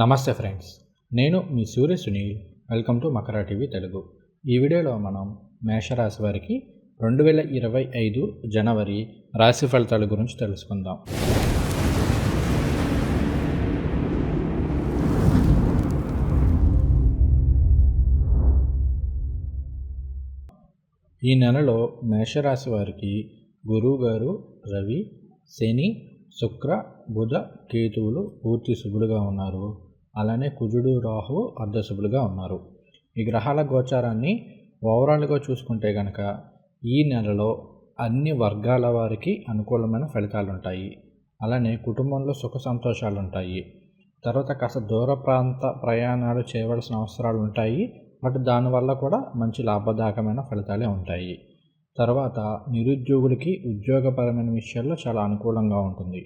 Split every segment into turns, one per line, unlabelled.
నమస్తే ఫ్రెండ్స్ నేను మీ Surya Sunil welcome to Makara TV Telugu. ఈ వీడియోలో మనం మేషరాశి వారికి రెండు వేల ఇరవై ఐదు జనవరి రాశి ఫలితాల గురించి తెలుసుకుందాం. ఈ నెలలో మేషరాశి వారికి గురువుగారు రవి శని శుక్ర బుధ కేతువులు పూర్తి శుభులుగా ఉన్నారు. అలానే కుజుడు రాహు అర్ధశుభులుగా ఉన్నారు. ఈ గ్రహాల గోచారాన్ని ఓవరాల్గా చూసుకుంటే కనుక ఈ నెలలో అన్ని వర్గాల వారికి అనుకూలమైన ఫలితాలు ఉంటాయి అలానే కుటుంబంలో సుఖ సంతోషాలు ఉంటాయి తర్వాత కాస్త దూర ప్రాంత ప్రయాణాలు చేయవలసిన అవసరాలు ఉంటాయి బట్ దానివల్ల కూడా మంచి లాభదాయకమైన ఫలితాలే ఉంటాయి. తర్వాత నిరుద్యోగులకి ఉద్యోగపరమైన విషయాల్లో చాలా అనుకూలంగా ఉంటుంది.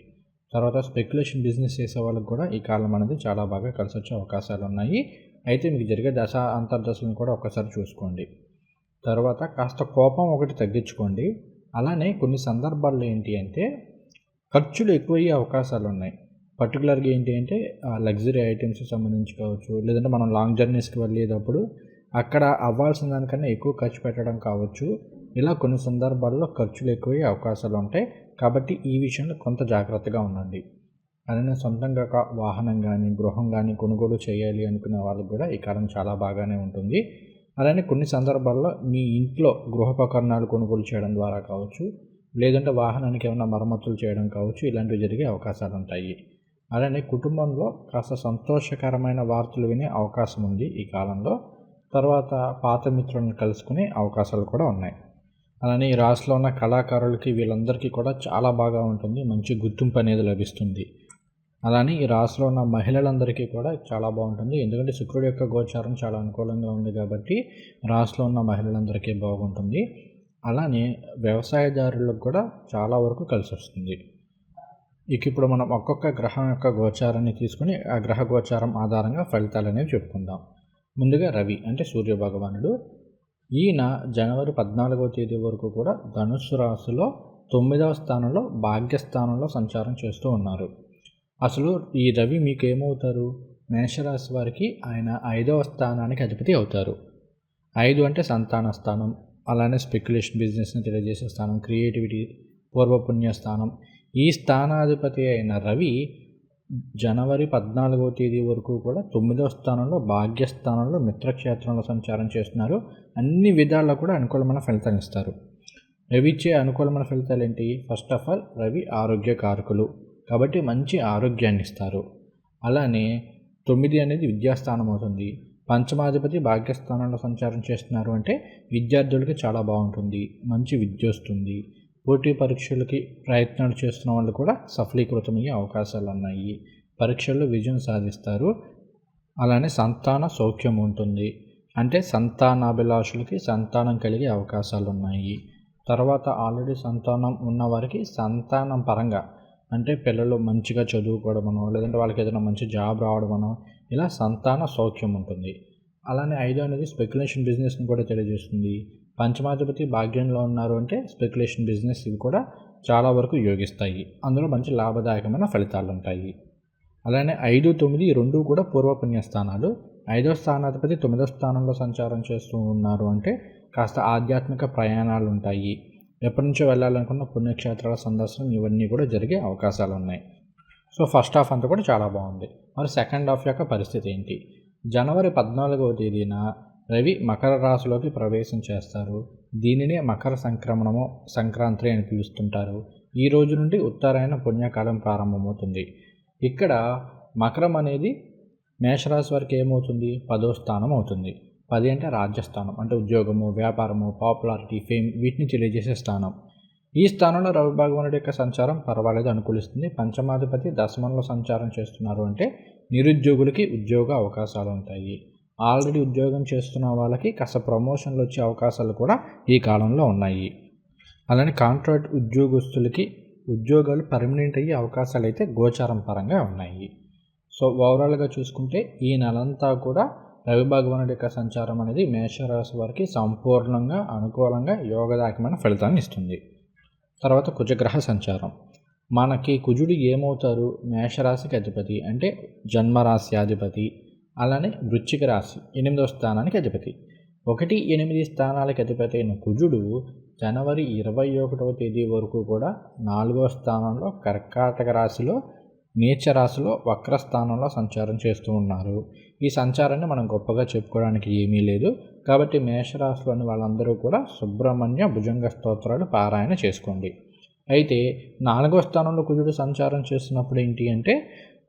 తర్వాత స్పెక్యులేషన్ బిజినెస్ చేసే వాళ్ళకి కూడా ఈ కాలం అనేది చాలా బాగా కలిసి వచ్చే అవకాశాలు ఉన్నాయి. అయితే మీకు జరిగే దశ అంతర్దశలను కూడా ఒకసారి చూసుకోండి. తర్వాత కాస్త కోపం ఒకటి తగ్గించుకోండి. అలానే కొన్ని సందర్భాల్లో ఏంటి అంటే ఖర్చులు ఎక్కువయ్యే అవకాశాలు ఉన్నాయి. పర్టికులర్గా ఏంటి అంటే లగ్జరీ ఐటమ్స్ సంబంధించి కావచ్చు లేదంటే మనం లాంగ్ జర్నీస్కి వెళ్ళేటప్పుడు అక్కడ అవ్వాల్సిన దానికన్నా ఎక్కువ ఖర్చు పెట్టడం కావచ్చు. ఇలా కొన్ని సందర్భాల్లో ఖర్చులు ఎక్కువయ్యే అవకాశాలు ఉంటాయి. కాబట్టి ఈ విషయంలో కొంత జాగ్రత్తగా ఉండండి. అలానే సొంతంగా వాహనం కానీ గృహం కానీ కొనుగోలు చేయాలి అనుకునే వాళ్ళకి కూడా ఈ కాలం చాలా బాగానే ఉంటుంది. అలానే కొన్ని సందర్భాల్లో మీ ఇంట్లో గృహోపకరణాలు కొనుగోలు చేయడం ద్వారా కావచ్చు లేదంటే వాహనానికి ఏమైనా మరమ్మతులు చేయడం కావచ్చు ఇలాంటివి జరిగే అవకాశాలు ఉంటాయి. అలానే కుటుంబంలో కాస్త సంతోషకరమైన వార్తలు వినే అవకాశం ఉంది ఈ కాలంలో. తర్వాత పాత మిత్రులను కలుసుకునే అవకాశాలు కూడా ఉన్నాయి. అలానే ఈ రాశిలో ఉన్న కళాకారులకి వీళ్ళందరికీ కూడా చాలా బాగా ఉంటుంది మంచి గుర్తింపు అనేది లభిస్తుంది. అలానే ఈ రాశిలో ఉన్న మహిళలందరికీ కూడా చాలా బాగుంటుంది. ఎందుకంటే శుక్రుడి యొక్క గోచారం చాలా అనుకూలంగా ఉంది కాబట్టి రాశిలో ఉన్న మహిళలందరికీ బాగుంటుంది. అలానే వ్యవసాయదారులకు కూడా చాలా వరకు కలిసి వస్తుంది. ఇక ఇప్పుడు మనం ఒక్కొక్క గ్రహం యొక్క గోచారాన్ని తీసుకుని ఆ గ్రహ గోచారం ఆధారంగా ఫలితాలు అనేవి చెప్పుకుందాం. ముందుగా రవి అంటే సూర్య భగవానుడు ఈయన జనవరి పద్నాలుగవ తేదీ వరకు కూడా ధనుస్సు రాశిలో తొమ్మిదవ స్థానంలో భాగ్యస్థానంలో సంచారం చేస్తూ ఉన్నారు. అసలు ఈ రవి మీకు ఏమవుతారు మేషరాశి వారికి ఆయన ఐదవ స్థానానికి అధిపతి అవుతారు. ఐదు అంటే సంతాన స్థానం అలానే స్పెక్యులేషన్ బిజినెస్ని తెలియజేసే స్థానం క్రియేటివిటీ పూర్వపుణ్య స్థానం. ఈ స్థానాధిపతి అయిన రవి జనవరి పద్నాలుగో తేదీ వరకు కూడా తొమ్మిదవ స్థానంలో భాగ్యస్థానంలో మిత్రక్షేత్రంలో సంచారం చేస్తున్నారు. అన్ని విధాల్లో కూడా అనుకూలమైన ఫలితాలు ఇస్తారు. రవి ఇచ్చే అనుకూలమైన ఫలితాలు ఏంటి? ఫస్ట్ ఆఫ్ ఆల్ రవి ఆరోగ్య కారకులు. కాబట్టి మంచి ఆరోగ్యాన్ని ఇస్తారు. అలానే తొమ్మిది అనేది విద్యాస్థానం అవుతుంది. పంచమాధిపతి భాగ్యస్థానంలో సంచారం చేస్తున్నారు అంటే విద్యార్థులకి చాలా బాగుంటుంది. మంచి విద్య వస్తుంది. పోటీ పరీక్షలకి ప్రయత్నాలు చేస్తున్న వాళ్ళు కూడా సఫలీకృతమయ్యే అవకాశాలు ఉన్నాయి పరీక్షల్లో విజయం సాధిస్తారు. అలానే సంతాన సౌఖ్యం ఉంటుంది. అంటే సంతానాభిలాషులకి సంతానం కలిగే అవకాశాలు ఉన్నాయి తర్వాత ఆల్రెడీ సంతానం ఉన్నవారికి సంతానం పరంగా అంటే పిల్లలు మంచిగా చదువుకోవడమనో లేదంటే వాళ్ళకి ఏదైనా మంచి జాబ్ రావడమనో ఇలా సంతాన సౌఖ్యం ఉంటుంది. అలానే ఐదో అనేది స్పెక్యులేషన్ బిజినెస్ని కూడా తెలియజేస్తుంది. పంచమాధిపతి భాగ్యంలో ఉన్నారు అంటే స్పెక్యులేషన్ బిజినెస్ ఇవి కూడా చాలా వరకు యోగిస్తాయి. అందులో మంచి లాభదాయకమైన ఫలితాలు ఉంటాయి. అలానే ఐదు తొమ్మిది రెండు కూడా పూర్వపుణ్య స్థానాలు. ఐదో స్థానాధిపతి తొమ్మిదో స్థానంలో సంచారం చేస్తూ ఉన్నారు అంటే కాస్త ఆధ్యాత్మిక ప్రయాణాలు ఉంటాయి. ఎప్పటి నుంచో వెళ్ళాలనుకున్న పుణ్యక్షేత్రాల సందర్శనం ఇవన్నీ కూడా జరిగే అవకాశాలు ఉన్నాయి. సో ఫస్ట్ హాఫ్ అంతా కూడా చాలా బాగుంది. మరి సెకండ్ హాఫ్ యొక్క పరిస్థితి ఏంటి? జనవరి పద్నాలుగవ తేదీన రవి మకర రాశిలోకి ప్రవేశం చేస్తారు. దీనినే మకర సంక్రమణము సంక్రాంతి అని పిలుస్తుంటారు. ఈ రోజు నుండి ఉత్తరాయణ పుణ్యకాలం ప్రారంభమవుతుంది. ఇక్కడ మకరం అనేది మేషరాశి వారికి ఏమవుతుంది? పదో స్థానం అవుతుంది. పది అంటే రాజ్యస్థానం అంటే ఉద్యోగము వ్యాపారము పాపులారిటీ ఫేమ్ వీటిని తెలియజేసే స్థానం. ఈ స్థానంలో రవి భగవానుడి యొక్క సంచారం పర్వాలేదు అనుకూలిస్తుంది. పంచమాధిపతి దశమంలో సంచారం చేస్తున్నారు అంటే నిరుద్యోగులకి ఉద్యోగ అవకాశాలు ఉంటాయి. ఆల్రెడీ ఉద్యోగం చేస్తున్న వాళ్ళకి కాస్త ప్రమోషన్లు వచ్చే అవకాశాలు కూడా ఈ కాలంలో ఉన్నాయి. అలానే కాంట్రాక్ట్ ఉద్యోగస్తులకి ఉద్యోగాలు పర్మనెంట్ అయ్యే అవకాశాలు అయితే గోచారం పరంగా ఉన్నాయి. సో ఓవరాల్గా చూసుకుంటే ఈ నెలంతా కూడా రవి భగవానుడి యొక్క సంచారం అనేది మేషరాశి వారికి సంపూర్ణంగా అనుకూలంగా యోగదాయకమైన ఫలితాన్ని ఇస్తుంది. తర్వాత కుజగ్రహ సంచారం. మనకి కుజుడు ఏమవుతారు? మేషరాశికి అధిపతి అంటే జన్మరాశి అధిపతి. అలానే వృశ్చిక రాశి ఎనిమిదవ స్థానానికి అధిపతి. ఒకటి ఎనిమిది స్థానాలకు అధిపతి అయిన కుజుడు జనవరి ఇరవై ఒకటవ తేదీ వరకు కూడా నాలుగవ స్థానంలో కర్కాటక రాశిలో నీచ రాశిలో వక్ర స్థానంలో సంచారం చేస్తూ ఉన్నారు. ఈ సంచారాన్ని మనం గొప్పగా చెప్పుకోవడానికి ఏమీ లేదు. కాబట్టి మేషరాశిలోని వాళ్ళందరూ కూడా సుబ్రహ్మణ్య భుజంగ స్తోత్రాలు పారాయణ చేసుకోండి. అయితే నాలుగవ స్థానంలో కుజుడు సంచారం చేస్తున్నప్పుడు ఏంటి అంటే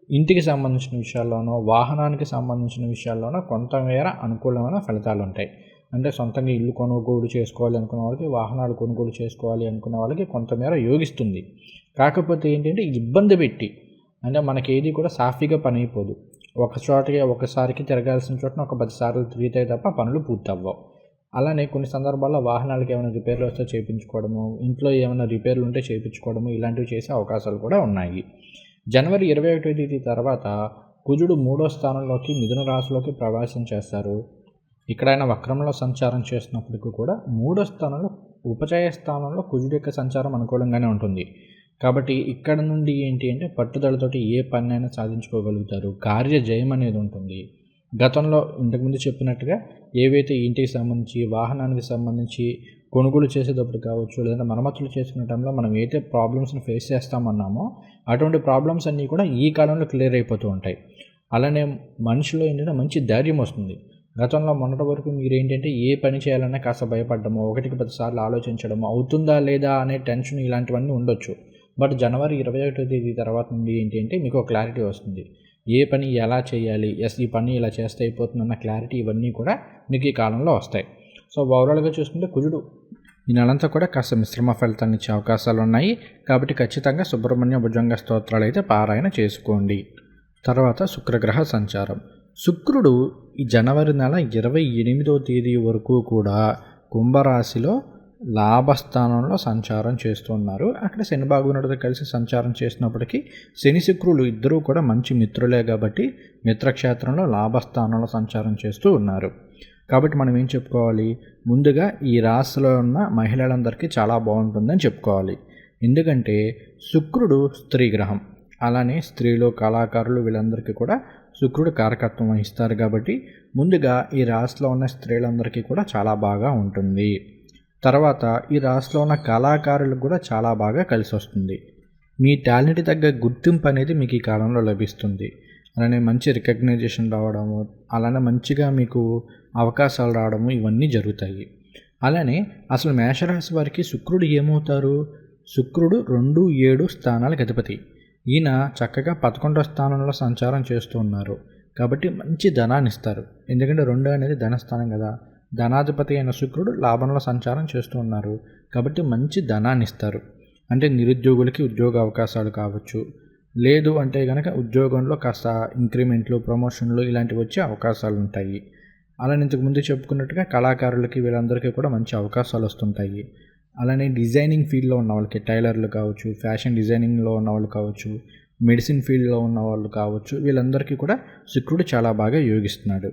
ఇంటికి సంబంధించిన విషయాల్లోనో వాహనానికి సంబంధించిన విషయాల్లోనో కొంతమేర అనుకూలమైన ఫలితాలు ఉంటాయి అంటే సొంతంగా ఇల్లు కొనుగోలు చేసుకోవాలి అనుకున్న వాళ్ళకి వాహనాలు కొనుగోలు చేసుకోవాలి అనుకున్న వాళ్ళకి కొంతమేర యోగిస్తుంది. కాకపోతే ఏంటంటే ఇబ్బంది పెట్టి అంటే మనకి ఏది కూడా సాఫీగా పని అయిపోదు ఒక చోటకి ఒకసారికి తిరగాల్సిన చోటన ఒక పది సార్లు తిరిగితే తప్ప పనులు పూర్తవ్వవు. అలానే కొన్ని సందర్భాల్లో వాహనాలకు ఏమైనా రిపేర్లు వస్తే చేయించుకోవడము ఇంట్లో ఏమైనా రిపేర్లు ఉంటే చేయించుకోవడము ఇలాంటివి చేసే అవకాశాలు కూడా ఉన్నాయి. జనవరి ఇరవై ఒకటో తేదీ తర్వాత కుజుడు మూడో స్థానంలోకి మిథున రాశిలోకి ప్రవేశం చేస్తారు. ఇక్కడ ఆయన వక్రంలో సంచారం చేసినప్పటికీ కూడా మూడో స్థానంలో ఉపచయ స్థానంలో కుజుడు యొక్క సంచారం అనుకూలంగానే ఉంటుంది. కాబట్టి ఇక్కడ నుండి ఏంటి అంటే పట్టుదలతోటి ఏ పని సాధించుకోగలుగుతారు. కార్య జయం అనేది ఉంటుంది. గతంలో ఇంతకుముందు చెప్పినట్టుగా ఏవైతే ఇంటికి సంబంధించి వాహనానికి సంబంధించి కొనుగోలు చేసేటప్పుడు కావచ్చు లేదంటే మరమ్మతులు చేసుకునే టైంలో మనం ఏదైతే ప్రాబ్లమ్స్ని ఫేస్ చేస్తామన్నామో అటువంటి ప్రాబ్లమ్స్ అన్నీ కూడా ఈ కాలంలో క్లియర్ అయిపోతూ ఉంటాయి. అలానే మనిషిలో ఏంటంటే మంచి ధైర్యం వస్తుంది. గతంలో మొన్నటి వరకు మీరు ఏంటంటే ఏ పని చేయాలన్నా కాస్త భయపడ్డము ఒకటికి పదిసార్లు ఆలోచించడము అవుతుందా లేదా అనే టెన్షన్ ఇలాంటివన్నీ ఉండొచ్చు. బట్ జనవరి ఇరవై ఒకటో తేదీ తర్వాత నుండి ఏంటి అంటే మీకు క్లారిటీ వస్తుంది. ఏ పని ఎలా చేయాలి ఎస్ ఈ పని ఇలా చేస్తే అయిపోతుందన్న క్లారిటీ ఇవన్నీ కూడా మీకు ఈ కాలంలో వస్తాయి. సో ఓవరాల్గా చూసుకుంటే కుజుడు ఈ నెలంతా కూడా కాస్త మిశ్రమ ఫలితాన్ని ఇచ్చే అవకాశాలు ఉన్నాయి. కాబట్టి ఖచ్చితంగా సుబ్రహ్మణ్య భుజంగ స్తోత్రాలు అయితే పారాయణ చేసుకోండి. తర్వాత శుక్రగ్రహ సంచారం. శుక్రుడు ఈ జనవరి నెల ఇరవై ఎనిమిదవ తేదీ వరకు కూడా కుంభరాశిలో లాభస్థానంలో సంచారం చేస్తున్నారు అక్కడ శని బాగున్నతో కలిసి సంచారం చేసినప్పటికీ శని శుక్రులు ఇద్దరూ కూడా మంచి మిత్రులే కాబట్టి మిత్రక్షేత్రంలో లాభస్థానంలో సంచారం చేస్తూ ఉన్నారు. కాబట్టి మనం ఏం చెప్పుకోవాలి? ముందుగా ఈ రాశిలో ఉన్న మహిళలందరికీ చాలా బాగుంటుందని చెప్పుకోవాలి. ఎందుకంటే శుక్రుడు స్త్రీ గ్రహం. అలానే స్త్రీలు కళాకారులు వీళ్ళందరికీ కూడా శుక్రుడు కారకత్వం వహిస్తారు కాబట్టి ముందుగా ఈ రాశిలో ఉన్న స్త్రీలందరికీ కూడా చాలా బాగా ఉంటుంది. తర్వాత ఈ రాశిలో ఉన్న కళాకారులకు కూడా చాలా బాగా కలిసి వస్తుంది. మీ టాలెంట్ తగ్గ గుర్తింపు అనేది మీకు ఈ కాలంలో లభిస్తుంది. అలానే మంచి రికగ్నైజేషన్ రావడము అలానే మంచిగా మీకు అవకాశాలు రావడము ఇవన్నీ జరుగుతాయి. అలానే అసలు మేషరాశి వారికి శుక్రుడు ఏమవుతారు? శుక్రుడు రెండు ఏడు స్థానాలకు అధిపతి. ఈయన చక్కగా పదకొండో స్థానంలో సంచారం చేస్తూ ఉన్నారు. కాబట్టి మంచి ధనాన్ని ఇస్తారు. ఎందుకంటే రెండు అనేది ధనస్థానం కదా. ధనాధిపతి అయిన శుక్రుడు లాభంలో సంచారం చేస్తూ ఉన్నారు. కాబట్టి మంచి ధనాన్ని ఇస్తారు. అంటే నిరుద్యోగులకి ఉద్యోగ అవకాశాలు కావచ్చు. లేదు అంటే కనుక ఉద్యోగంలో కాస్త ఇంక్రిమెంట్లు ప్రమోషన్లు ఇలాంటివి వచ్చే అవకాశాలు ఉంటాయి. అలానే ఇంతకుముందు చెప్పుకున్నట్టుగా కళాకారులకి వీళ్ళందరికీ కూడా మంచి అవకాశాలు వస్తుంటాయి. అలానే డిజైనింగ్ ఫీల్డ్లో ఉన్న వాళ్ళకి టైలర్లు కావచ్చు ఫ్యాషన్ డిజైనింగ్లో ఉన్న వాళ్ళు కావచ్చు మెడిసిన్ ఫీల్డ్లో ఉన్న వాళ్ళు కావచ్చు వీళ్ళందరికీ కూడా శుక్రుడు చాలా బాగా యోగిస్తున్నాడు.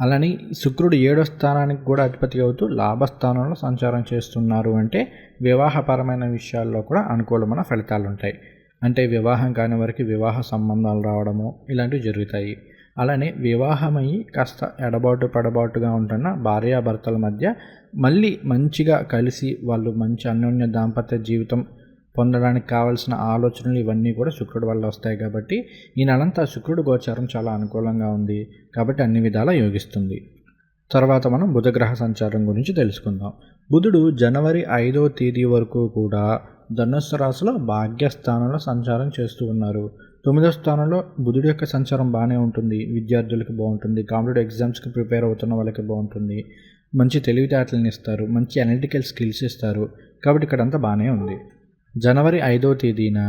అలానే శుక్రుడు ఏడో స్థానానికి కూడా అధిపతి అవుతూ లాభస్థానంలో సంచారం చేస్తున్నారు అంటే వివాహపరమైన విషయాల్లో కూడా అనుకూలమైన ఫలితాలు ఉంటాయి అంటే వివాహం కాని వారికి వివాహ సంబంధాలు రావడము ఇలాంటివి జరుగుతాయి. అలానే వివాహమై కాస్త ఎడబాటు పడబాటుగా ఉంటున్న భార్యాభర్తల మధ్య మళ్ళీ మంచిగా కలిసి వాళ్ళు మంచి అన్యోన్య దాంపత్య జీవితం పొందడానికి కావాల్సిన ఆలోచనలు ఇవన్నీ కూడా శుక్రుడు వల్ల వస్తాయి కాబట్టి ఈ నెలంతా శుక్రుడు గోచారం చాలా అనుకూలంగా ఉంది కాబట్టి అన్ని విధాలా యోగిస్తుంది. తర్వాత మనం బుధగ్రహ సంచారం గురించి తెలుసుకుందాం. బుధుడు జనవరి ఐదో తేదీ వరకు కూడా ధనుస్సు రాశిలో భాగ్యస్థానంలో సంచారం చేస్తూ ఉన్నారు. తొమ్మిదో స్థానంలో బుధుడి యొక్క సంచారం బాగానే ఉంటుంది. విద్యార్థులకు బాగుంటుంది. కాంపిటేటివ్ ఎగ్జామ్స్కి ప్రిపేర్ అవుతున్న వాళ్ళకి బాగుంటుంది. మంచి తెలివితేటలను ఇస్తారు. మంచి అనలిటికల్ స్కిల్స్ ఇస్తారు. కాబట్టి ఇక్కడంతా బాగానే ఉంది. జనవరి ఐదవ తేదీన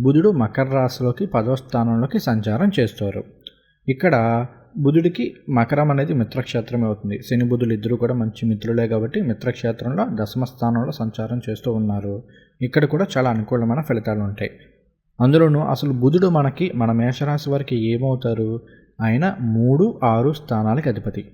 బుధుడు మకర రాశిలోకి పదవ స్థానంలోకి సంచారం చేస్తారు. ఇక్కడ బుధుడికి మకరం అనేది మిత్రక్షేత్రమే అవుతుంది. శని బుధులు ఇద్దరు కూడా మంచి మిత్రులే కాబట్టి మిత్రక్షేత్రంలో దశమ స్థానంలో సంచారం చేస్తూ ఉన్నారు. ఇక్కడ కూడా చాలా అనుకూలమైన ఫలితాలు ఉంటాయి. అందులోనూ అసలు బుధుడు మనకి మన మేషరాశి వారికి ఏమవుతారు? ఆయన మూడు ఆరు స్థానాలకి అధిపతి.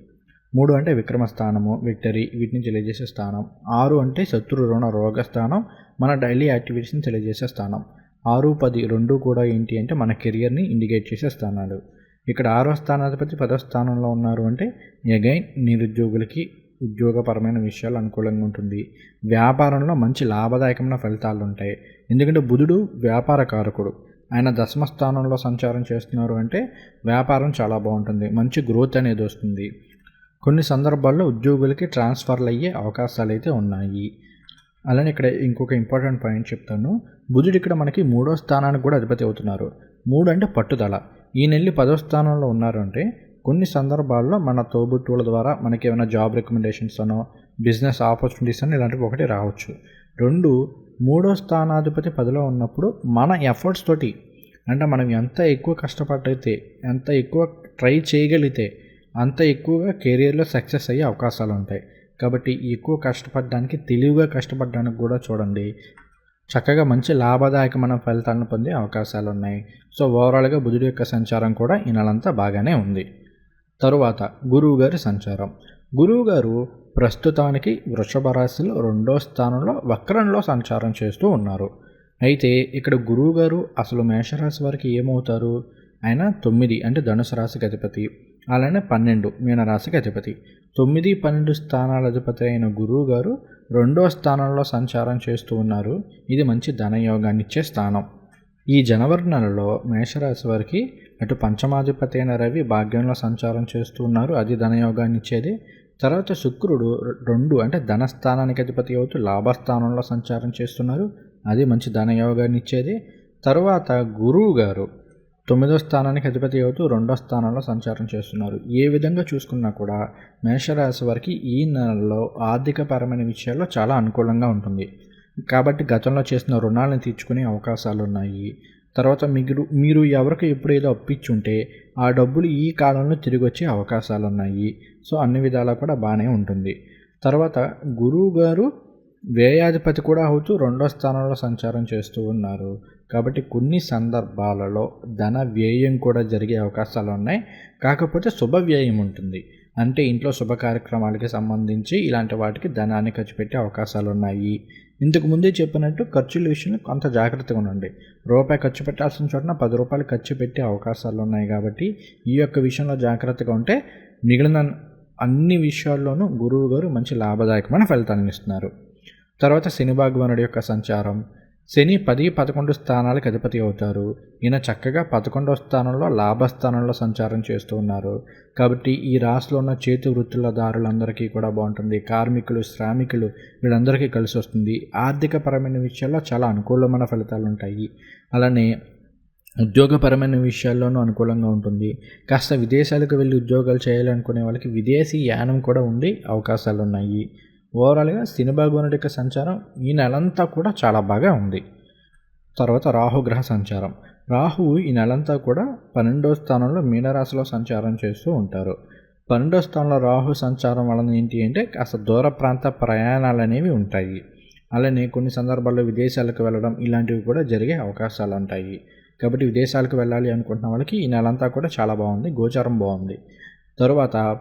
మూడు అంటే విక్రమ స్థానము విక్టరీ వీటిని తెలియజేసే స్థానం. ఆరు అంటే శత్రు రుణ రోగ స్థానం మన డైలీ యాక్టివిటీస్ని తెలియజేసే స్థానం. ఆరు పది రెండు కూడా ఏంటి అంటే మన కెరియర్ని ఇండికేట్ చేసే స్థానాలు. ఇక్కడ ఆరో స్థానాధిపతి పదో స్థానంలో ఉన్నారు అంటే అగైన్ నిరుద్యోగులకి ఉద్యోగపరమైన విషయాలు అనుకూలంగా ఉంటుంది. వ్యాపారంలో మంచి లాభదాయకమైన ఫలితాలు ఉంటాయి. ఎందుకంటే బుధుడు వ్యాపార కారకుడు. ఆయన దశమ స్థానంలో సంచారం చేస్తున్నారు అంటే వ్యాపారం చాలా బాగుంటుంది. మంచి గ్రోత్ అనేది వస్తుంది. కొన్ని సందర్భాల్లో ఉద్యోగులకి ట్రాన్స్ఫర్లు అయ్యే అవకాశాలు అయితే ఉన్నాయి. అలానే ఇక్కడ ఇంకొక ఇంపార్టెంట్ పాయింట్ చెప్తాను. బుధుడు ఇక్కడ మనకి మూడో స్థానానికి కూడా అధిపతి అవుతున్నారు. మూడు అంటే పట్టుదల. ఈ నెల్లి పదో స్థానంలో ఉన్నారు అంటే కొన్ని సందర్భాల్లో మన తోబుట్టువుల ద్వారా మనకి ఏమైనా జాబ్ రికమెండేషన్స్ అనో బిజినెస్ ఆపర్చునిటీస్ అని ఇలాంటివి ఒకటి రావచ్చు. రెండు మూడో స్థానాధిపతి పదిలో ఉన్నప్పుడు మన ఎఫర్ట్స్ తోటి అంటే మనం ఎంత ఎక్కువ కష్టపడైతే ఎంత ఎక్కువ ట్రై చేయగలిగితే అంత ఎక్కువగా కెరియర్లో సక్సెస్ అయ్యే అవకాశాలు ఉంటాయి. కాబట్టి ఎక్కువ కష్టపడడానికి తెలివిగా కష్టపడడానికి కూడా చూడండి చక్కగా మంచి లాభదాయకమైన ఫలితాలను పొందే అవకాశాలు ఉన్నాయి. సో ఓవరాల్గా బుధుడి యొక్క సంచారం కూడా ఈ నెలంతా బాగానే ఉంది. తరువాత గురువుగారి సంచారం. గురువుగారు ప్రస్తుతానికి వృషభ రాశిలో రెండో స్థానంలో వక్రంలో సంచారం చేస్తూ ఉన్నారు. అయితే ఇక్కడ గురువుగారు అసలు మేషరాశి వారికి ఏమవుతారు? ఆయన తొమ్మిది అంటే ధనుసు రాశికి అధిపతి. అలానే పన్నెండు మీనరాశికి అధిపతి. తొమ్మిది పన్నెండు స్థానాల అధిపతి అయిన గురువు గారు రెండో స్థానంలో సంచారం చేస్తూ ఉన్నారు. ఇది మంచి ధనయోగాన్నిచ్చే స్థానం. ఈ జనవరి నెలలో మేషరాశి వారికి అటు పంచమాధిపతి అయిన రవి భాగ్యంలో సంచారం చేస్తూ ఉన్నారు. అది ధనయోగాన్ని ఇచ్చేది. తర్వాత శుక్రుడు రెండు అంటే ధనస్థానానికి అధిపతి అవుతూ లాభస్థానంలో సంచారం చేస్తున్నారు. అది మంచి ధనయోగాన్ని ఇచ్చేది. తర్వాత గురువు గారు తొమ్మిదో స్థానానికి అధిపతి అవుతూ రెండో స్థానంలో సంచారం చేస్తున్నారు. ఏ విధంగా చూసుకున్నా కూడా మేషరాశి వారికి ఈ నెలలో ఆర్థికపరమైన విషయాల్లో చాలా అనుకూలంగా ఉంటుంది. కాబట్టి గతంలో చేసిన రుణాలను తీర్చుకునే అవకాశాలు ఉన్నాయి తర్వాత మీరు మీరు ఎవరికి ఎప్పుడేదో అప్పించుంటే ఆ డబ్బులు ఈ కాలంలో తిరిగి వచ్చే అవకాశాలు ఉన్నాయి సో అన్ని విధాలా కూడా బాగానే ఉంటుంది. తర్వాత గురువు గారు వ్యయాధిపతి కూడా అవుతూ రెండో స్థానంలో సంచారం చేస్తూ ఉన్నారు. కాబట్టి కొన్ని సందర్భాలలో ధన వ్యయం కూడా జరిగే అవకాశాలు ఉన్నాయి కాకపోతే శుభ వ్యయం ఉంటుంది. అంటే ఇంట్లో శుభ కార్యక్రమాలకి సంబంధించి ఇలాంటి వాటికి ధనాన్ని ఖర్చు పెట్టే అవకాశాలు ఉన్నాయి. ఇంతకు ముందే చెప్పినట్టు ఖర్చుల విషయంలో కొంత జాగ్రత్తగా ఉండండి. రూపాయి ఖర్చు పెట్టాల్సిన చోటన పది రూపాయలు ఖర్చు పెట్టే అవకాశాలు ఉన్నాయి కాబట్టి ఈ యొక్క విషయంలో జాగ్రత్తగా ఉంటే మిగిలిన అన్ని విషయాల్లోనూ గురువు గారు మంచి లాభదాయకమైన ఫలితాలను ఇస్తున్నారు. తర్వాత శని భగవానుడి యొక్క సంచారం శని పది పదకొండు స్థానాలకు అధిపతి అవుతారు. ఈయన చక్కగా పదకొండవ స్థానంలో లాభస్థానంలో సంచారం చేస్తూ ఉన్నారు. కాబట్టి ఈ రాశిలో ఉన్న చేతి వృత్తులదారులందరికీ కూడా బాగుంటుంది. కార్మికులు శ్రామికులు వీళ్ళందరికీ కలిసి వస్తుంది. ఆర్థికపరమైన విషయాల్లో చాలా అనుకూలమైన ఫలితాలు ఉంటాయి. అలానే ఉద్యోగపరమైన విషయాల్లోనూ అనుకూలంగా ఉంటుంది. కాస్త విదేశాలకు వెళ్ళి ఉద్యోగాలు చేయాలనుకునే వాళ్ళకి విదేశీ యానం కూడా ఉండే అవకాశాలు ఉన్నాయి ఓవరాల్గా శని భగవానుడి యొక్క సంచారం ఈ నెలంతా కూడా చాలా బాగా ఉంది. తర్వాత రాహుగ్రహ సంచారం. రాహువు ఈ నెలంతా కూడా పన్నెండో స్థానంలో మీనరాశిలో సంచారం చేస్తూ ఉంటారు. పన్నెండో స్థానంలో రాహు సంచారం వలన ఏంటి అంటే కాస్త దూర ప్రాంత ప్రయాణాలు అనేవి ఉంటాయి. అలానే కొన్ని సందర్భాల్లో విదేశాలకు వెళ్ళడం ఇలాంటివి కూడా జరిగే అవకాశాలు ఉంటాయి. కాబట్టి విదేశాలకు వెళ్ళాలి అనుకుంటున్న వాళ్ళకి ఈ నెలంతా కూడా చాలా బాగుంది. గోచారం బాగుంది. తర్వాత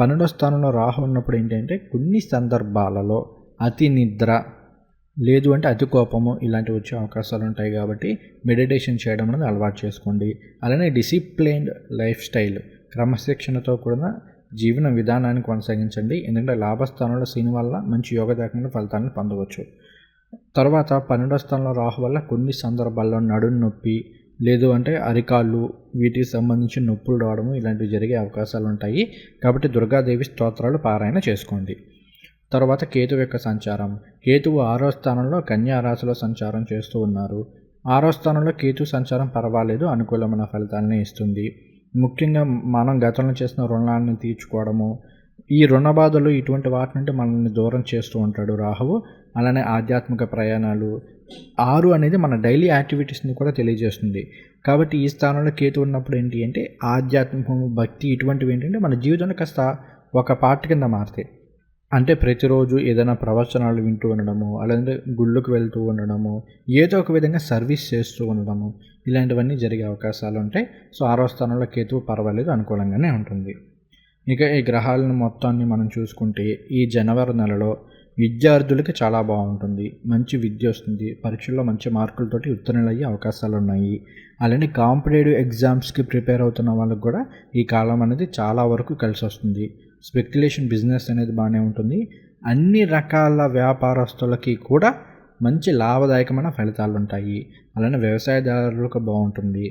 పన్నెండో స్థానంలో రాహు ఉన్నప్పుడు ఏంటంటే కొన్ని సందర్భాలలో అతి నిద్ర లేదు అంటే అతి కోపము ఇలాంటివి వచ్చే అవకాశాలు ఉంటాయి కాబట్టి మెడిటేషన్ చేయడం అనేది అలవాటు చేసుకోండి. అలానే డిసిప్లైన్డ్ లైఫ్ స్టైల్ క్రమశిక్షణతో కూడిన జీవన విధానాన్ని కొనసాగించండి. ఎందుకంటే లాభస్థానంలో శని వల్ల మంచి యోగదాయకమైన ఫలితాలను పొందవచ్చు. తర్వాత పన్నెండో స్థానంలో రాహు వల్ల కొన్ని సందర్భాల్లో నడుం నొప్పి లేదు అంటే అరికాళ్ళు వీటికి సంబంధించి నొప్పులు రావడము ఇలాంటివి జరిగే అవకాశాలు ఉంటాయి కాబట్టి దుర్గాదేవి స్తోత్రాలు పారాయణ చేసుకోండి. తర్వాత కేతువు యొక్క సంచారం. కేతువు ఆరో స్థానంలో కన్యా రాశిలో సంచారం చేస్తూ ఉన్నారు. ఆరో స్థానంలో కేతు సంచారం పర్వాలేదు అనుకూలమైన ఫలితాలని ఇస్తుంది. ముఖ్యంగా మనం గతంలో చేసిన రుణాలను తీర్చుకోవడము ఈ రుణ బాధలు ఇటువంటి వాటి నుండి మనల్ని దూరం చేస్తూ ఉంటాడు రాహువు. అలానే ఆధ్యాత్మిక ప్రయాణాలు. ఆరు అనేది మన డైలీ యాక్టివిటీస్ని కూడా తెలియజేస్తుంది. కాబట్టి ఈ స్థానంలో కేతు ఉన్నప్పుడు ఏంటి అంటే ఆధ్యాత్మికము భక్తి ఇటువంటివి ఏంటంటే మన జీవితంలో కాస్త ఒక పార్ట్ కింద మారుతాయి. అంటే ప్రతిరోజు ఏదైనా ప్రవచనాలు వింటూ ఉండడము అలాంటి గుళ్ళకు వెళ్తూ ఉండడము ఏదో ఒక విధంగా సర్వీస్ చేస్తూ ఉండడము ఇలాంటివన్నీ జరిగే అవకాశాలు ఉంటాయి. సో ఆరో స్థానంలో కేతువు పర్వాలేదు అనుకూలంగానే ఉంటుంది. ఇక ఈ గ్రహాలను మొత్తాన్ని మనం చూసుకుంటే ఈ జనవరి నెలలో విద్యార్థులకి చాలా బాగుంటుంది. మంచి విద్య వస్తుంది. పరీక్షల్లో మంచి మార్కులతోటి ఉత్తీర్ణులయ్యే అవకాశాలు ఉన్నాయి అలానే కాంపిటేటివ్ ఎగ్జామ్స్కి ప్రిపేర్ అవుతున్న వాళ్ళకి కూడా ఈ కాలం అనేది చాలా వరకు కలిసి వస్తుంది. స్పెక్యులేషన్ బిజినెస్ అనేది బాగానే ఉంటుంది. అన్ని రకాల వ్యాపారస్తులకి కూడా మంచి లాభదాయకమైన ఫలితాలు ఉంటాయి అలానే వ్యవసాయదారులకు బాగుంటుంది.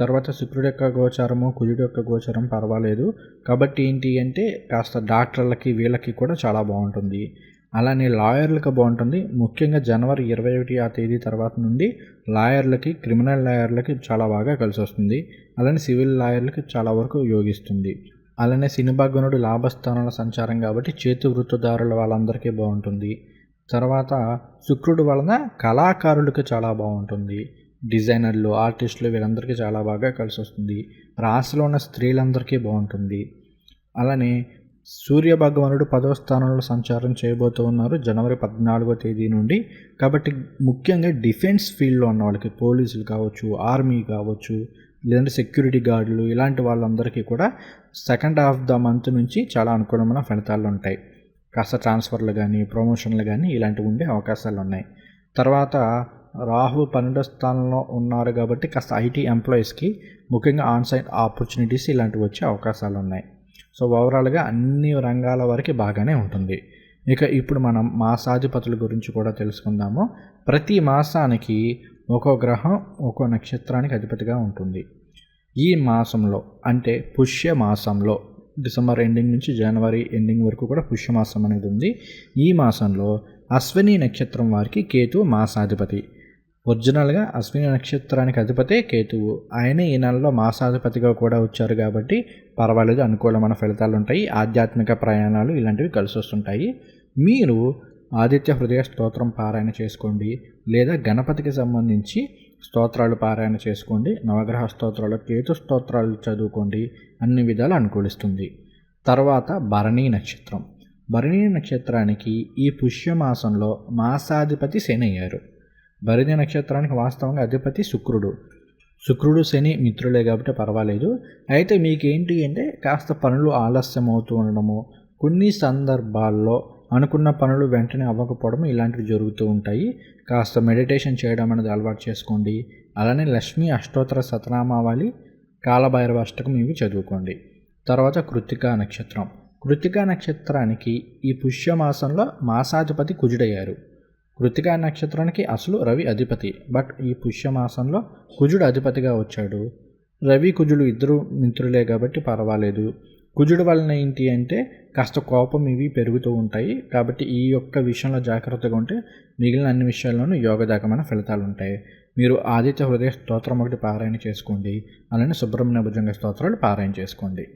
తర్వాత శుక్రుడి యొక్క గోచారము కుజుడి యొక్క గోచారం పర్వాలేదు. కాబట్టి ఏంటి అంటే కాస్త డాక్టర్లకి వీళ్ళకి కూడా చాలా బాగుంటుంది. అలానే లాయర్లకు బాగుంటుంది. ముఖ్యంగా జనవరి ఇరవై ఒకటి ఆ తేదీ తర్వాత నుండి లాయర్లకి క్రిమినల్ లాయర్లకి చాలా బాగా కలిసి వస్తుంది. అలానే సివిల్ లాయర్లకి చాలా వరకు యోగిస్తుంది. అలానే సినిభాగనుడు లాభస్థానాల సంచారం కాబట్టి చేతి వృత్తిదారుల వాళ్ళందరికీ బాగుంటుంది. తర్వాత శుక్రుడు వలన కళాకారులకు చాలా బాగుంటుంది. డిజైనర్లు ఆర్టిస్టులు వీళ్ళందరికీ చాలా బాగా కలిసి వస్తుంది రాశిలో ఉన్న స్త్రీలందరికీ బాగుంటుంది. అలానే సూర్య భగవానుడు పదవ స్థానంలో సంచారం చేయబోతూ ఉన్నారు జనవరి పద్నాలుగో తేదీ నుండి. కాబట్టి ముఖ్యంగా డిఫెన్స్ ఫీల్డ్లో ఉన్న వాళ్ళకి పోలీసులు కావచ్చు ఆర్మీ కావచ్చు లేదంటే సెక్యూరిటీ గార్డులు ఇలాంటి వాళ్ళందరికీ కూడా సెకండ్ హాఫ్ ద మంత్ నుంచి చాలా అనుకూలమైన ఫలితాలు ఉంటాయి. కాస్త ట్రాన్స్ఫర్లు కానీ ప్రమోషన్లు కానీ ఇలాంటివి ఉండే అవకాశాలు ఉన్నాయి. తర్వాత రాహు పన్నెండో స్థానంలో ఉన్నారు కాబట్టి కాస్త ఐటీ ఎంప్లాయీస్కి ముఖ్యంగా ఆన్సైన్ ఆపర్చునిటీస్ ఇలాంటివి వచ్చే అవకాశాలు ఉన్నాయి సో ఓవరాల్గా అన్ని రంగాల వరకు బాగానే ఉంటుంది. ఇక ఇప్పుడు మనం మాసాధిపతుల గురించి కూడా తెలుసుకుందాము. ప్రతి మాసానికి ఒక్కో గ్రహం ఒక్కో నక్షత్రానికి అధిపతిగా ఉంటుంది. ఈ మాసంలో అంటే పుష్య మాసంలో డిసెంబర్ ఎండింగ్ నుంచి జనవరి ఎండింగ్ వరకు కూడా పుష్యమాసం అనేది ఉంది. ఈ మాసంలో అశ్విని నక్షత్రం వారికి కేతు మాసాధిపతి. ఒరిజినల్గా అశ్విని నక్షత్రానికి అధిపతే కేతువు. ఆయనే ఈ నెలలో మాసాధిపతిగా కూడా వచ్చారు కాబట్టి పర్వాలేదు అనుకూలమైన ఫలితాలు ఉంటాయి. ఆధ్యాత్మిక ప్రయాణాలు ఇలాంటివి కలిసి వస్తుంటాయి. మీరు ఆదిత్య హృదయ స్తోత్రం పారాయణ చేసుకోండి లేదా గణపతికి సంబంధించి స్తోత్రాలు పారాయణ చేసుకోండి. నవగ్రహ స్తోత్రాలు కేతు స్తోత్రాలు చదువుకోండి. అన్ని విధాలు అనుకూలిస్తుంది. తర్వాత భరణీ నక్షత్రం. భరణీ నక్షత్రానికి ఈ పుష్యమాసంలో మాసాధిపతి శని అయ్యారు. భరణి నక్షత్రానికి వాస్తవంగా అధిపతి శుక్రుడు. శుక్రుడు శని మిత్రులే కాబట్టి పర్వాలేదు. అయితే మీకేంటి అంటే కాస్త పనులు ఆలస్యం అవుతూ ఉండడము కొన్ని సందర్భాల్లో అనుకున్న పనులు వెంటనే అవ్వకపోవడం ఇలాంటివి జరుగుతూ ఉంటాయి. కాస్త మెడిటేషన్ చేయడం అనేది అలవాటు చేసుకోండి. అలానే లక్ష్మీ అష్టోత్తర సతనామావళి కాలభైరవ అష్టకం ఇవి చదువుకోండి. తర్వాత కృతికా నక్షత్రం. కృతికా నక్షత్రానికి ఈ పుష్యమాసంలో మాసాధిపతి కుజుడయ్యారు. కృతికా నక్షత్రానికి అసలు రవి అధిపతి. బట్ ఈ పుష్యమాసంలో కుజుడు అధిపతిగా వచ్చాడు. రవి కుజుడు ఇద్దరు మిత్రులే కాబట్టి పర్వాలేదు. కుజుడు వలన ఏంటి అంటే కాస్త కోపం ఇవి పెరుగుతూ ఉంటాయి. కాబట్టి ఈ యొక్క విషయంలో జాగ్రత్తగా ఉంటే మిగిలిన అన్ని విషయాల్లోనూ యోగదాయకమైన ఫలితాలు ఉంటాయి. మీరు ఆదిత్య హృదయ స్తోత్రం ఒకటి పారాయణ చేసుకోండి. అలానే సుబ్రహ్మణ్య భుజంగ స్తోత్రాలు పారాయణ చేసుకోండి.